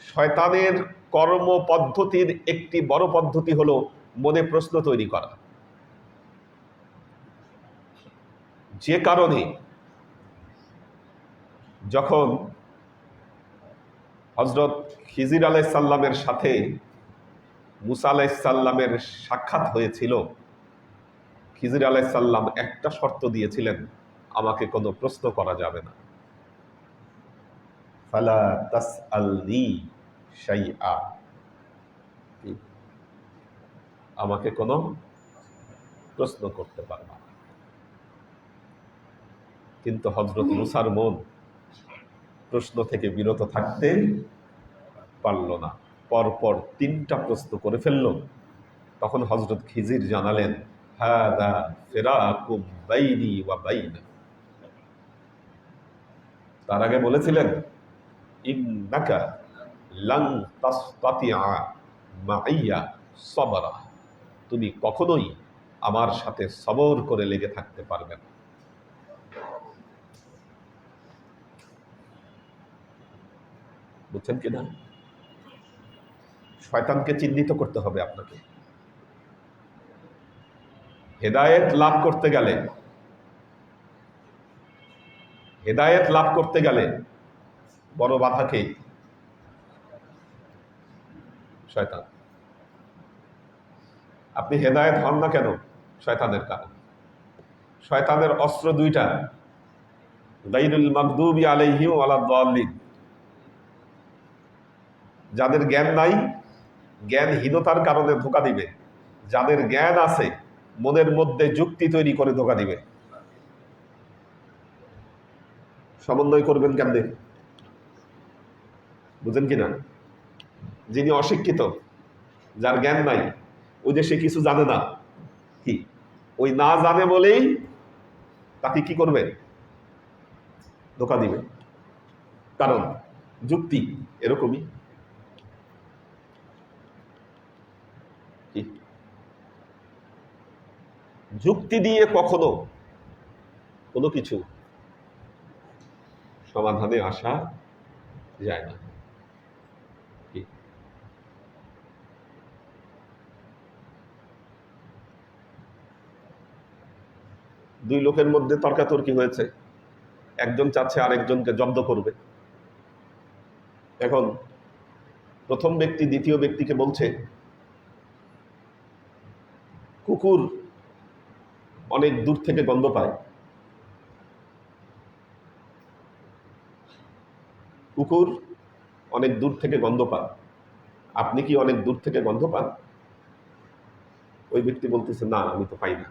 শয়তানের কর্ম পদ্ধতির একটি বড় পদ্ধতি হলো মনে প্রশ্ন তৈরি করা। যে কারণে যখন হজরত খিজির আলাইসাল্লামের সাথে মুসা আলাইসাল্লামের সাক্ষাৎ হয়েছিল খিজির আলাইসাল্লাম একটা শর্ত দিয়েছিলেন, আমাকে কোনো প্রশ্ন করা যাবে না। আমাকে কোনো প্রশ্ন করতে পারবা কিন্তু হজরত মুসার মন প্রশ্ন থেকে বিরত থাকতে পারল না। পরপর তিনটা প্রশ্ন করে ফেলল। তখন হজরত খিজির জানালেন তার আগে বলেছিলেন লাং তুমি কখনোই আমার সাথে সবর করে লেগে থাকতে পারবে না। বুঝছেন কিনা? শয়তানকে চিহ্নিত করতে হবে আপনাকে। হেদায়েত লাভ করতে গেলে, হেদায়েত লাভ করতে গেলে বড় বাধাকে শয়তান। আপনি হেদায়েত হন না কেন? শয়তানের কারণ। শয়তানের অস্ত্র দুইটা গাইরুল মাকদুবি আলাইহিম আলা দাল্লিন যাদের জ্ঞান নাই, জ্ঞানহীনতার কারণে ধোকা দিবে। যাদের জ্ঞান আছে মনের মধ্যে যুক্তি তৈরি করে ধোকা দিবে। সমন্বয় করবেন কেমনে? বুঝেন কি না যিনি অশিক্ষিত, যার জ্ঞান নাই ওই যে সে কিছু জানে না, কি? ওই না জানে বলেই তাকে কি করবে? ধোকা দিবে। কারণ যুক্তি এরকমই। যুক্তি দিয়ে কখনো কোনো কিছু সমাধানে আসা যায় না। দুই লোকের মধ্যে তর্কাতর্কি হয়েছে। একজন চাচ্ছে আরেকজনকে জব্দ করবে। এখন প্রথম ব্যক্তি দ্বিতীয় ব্যক্তিকে বলছে, কুকুর অনেক দূর থেকে গন্ধ পায়। কুকুর অনেক দূর থেকে গন্ধ পান আপনি কি অনেক দূর থেকে গন্ধ পান? ওই ব্যক্তি বলতেছে, না, আমি তো পাই না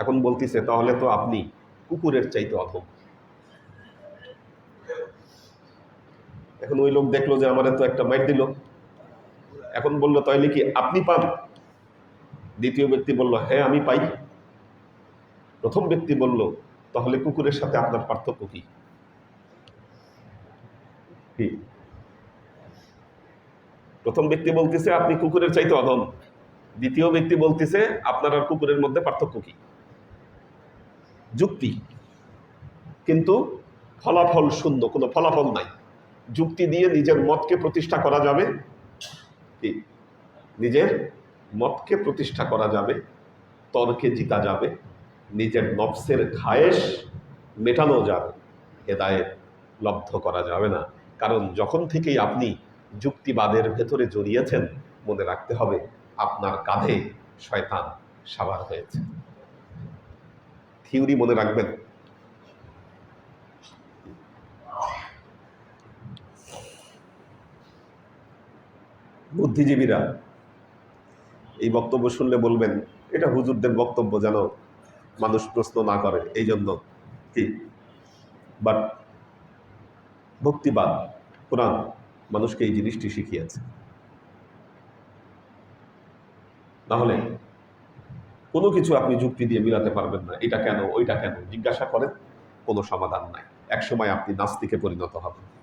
এখন বলতেছে, তাহলে তো আপনি কুকুরের চাইতে অধম। এখন ওই লোক দেখল যে আমার তো একটা মাইট দিল। এখন বলল, তাইলে কি আপনি পান? দ্বিতীয় ব্যক্তি বলল হ্যাঁ আমি পাই। প্রথম ব্যক্তি বলল, তাহলে কুকুরের সাথে আপনার পার্থক্য কি? প্রথম ব্যক্তি বলতেছে, আপনি কুকুরের চাইতে অধম। দ্বিতীয় ব্যক্তি বলতেছে, আপনার আর কুকুরের মধ্যে পার্থক্য কি? যুক্তি। কিন্তু ফলাফল শূন্য, কোনো ফলাফল নাই। যুক্তি দিয়ে নিজের মতকে প্রতিষ্ঠা করা যাবে। নিজের মতকে প্রতিষ্ঠা করা যাবে, তর্কে জিতা যাবে। নিজের নফসের খায়েশ মেটানো যাবে। হেদায়েত লব্ধ করা যাবে না। কারণ যখন থেকেই আপনি যুক্তিবাদের ভেতরে জড়িয়েছেন, মনে রাখতে হবে আপনার কাঁধে শয়তান সাবার হয়েছে। থিওরি মনে রাখবেন? বুদ্ধিজীবীরা এই বক্তব্য শুনলে বলবেন, এটা হুজুরদের বক্তব্য যেন মানুষ প্রশ্ন না করে এই জন্য কি? বাট ভক্তিবাদ, কোরআন মানুষকে এই জিনিসটি শিখিয়েছে। নাহলে কোনো কিছু আপনি যুক্তি দিয়ে মিলাতে পারবেন না, এটা কেন, ওইটা কেন? জিজ্ঞাসা করেন, কোনো সমাধান নাই। একসময় আপনি নাস্তিকে পরিণত হবেন।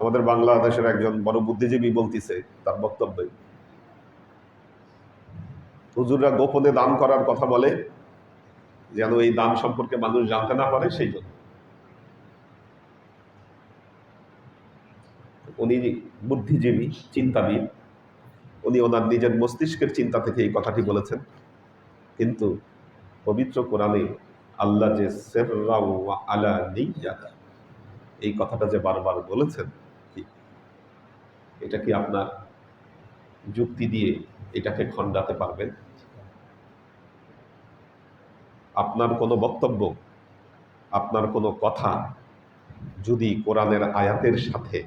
আমাদের বাংলাদেশের একজন বড় বুদ্ধিজীবী বলতেছে, তার বক্তব্যে। হুজুররা গোপনে দান করার কথা বলে, যেন এই দান সম্পর্কে মানুষ জানতে না পারে, সেই জন্য। উনি বুদ্ধিজীবী, চিন্তাবিদ। উনি ওনার নিজের মস্তিষ্কের চিন্তা থেকে এই কথাটি বলেছেন। কিন্তু পবিত্র কোরআনে আল্লাহ যে সেররা আলা নিয়াতা এই কথাটা যে বারবার বলেছেন এটা কি আপনার যুক্তি দিয়ে এটাকে খণ্ডাতে পারবেন। আপনার কোনো বক্তব্য, আপনার কোনো কথা যদি কোরআনের আয়াতের সাথে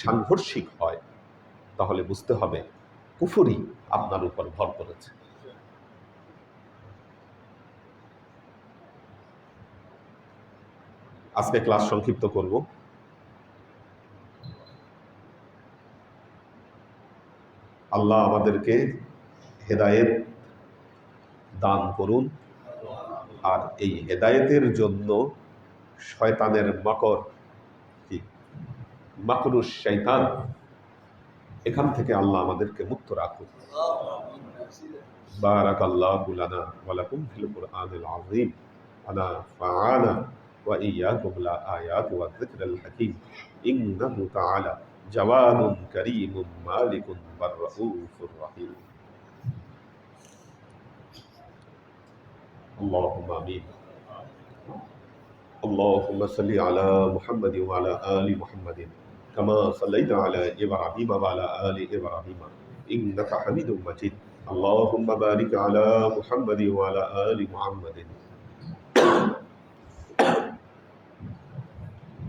সাংঘর্ষিক হয়, তাহলে বুঝতে হবে কুফুরি আপনার উপর ভর করেছে। আজকে ক্লাস সংক্ষিপ্ত করব। আল্লাহ আমাদেরকে হেদায়েত দান করুন আর এই হেদায়েতের জন্য শয়তানের মকর কি মাকরুস শৈতান এখান থেকে আল্লাহ আমাদেরকে মুক্ত রাখুন بارك الله لنا ولكم في القرآن العظيم ونفعنا وإياكم الآيات والذكر الحكيم إنه تعالى جواد كريم مالك بالرؤوف الرحيم. اللهم آمين. اللهم صل على محمد وعلى آل محمد كما صليت على إبراهيم وعلى آل إبراهيم. إنك حميد مجيد. اللهم بارك على محمد وعلى آل محمد.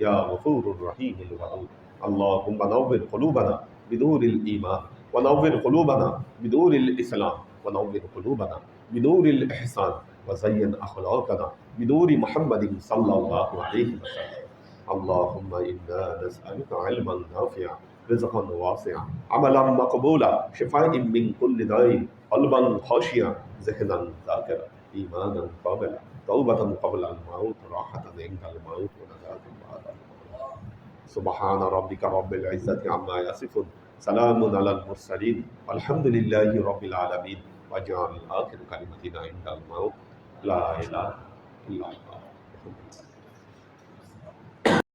يا غفور رحيم الودود اللهم نور قلوبنا بنور الإيمان ونور قلوبنا بنور الإسلام ونور قلوبنا بنور الإحسان وزين أخلاقنا بنور محمد صلى الله عليه وسلم. اللهم إنا نسألك علما نافعا رزقا واسعا عملا مقبولا شفاء من كل داء قلبا خاشعا ذهنا ذاكرا إيمانا قابلا توبة قبل الموت راحة عند الموت ونجاة سبحان ربك رب العزة عما يصفون. سلام على المرسلين. والحمد لله رب العالمين. واجعل آخر كلمتنا عند الموت. لا إله إلا الله.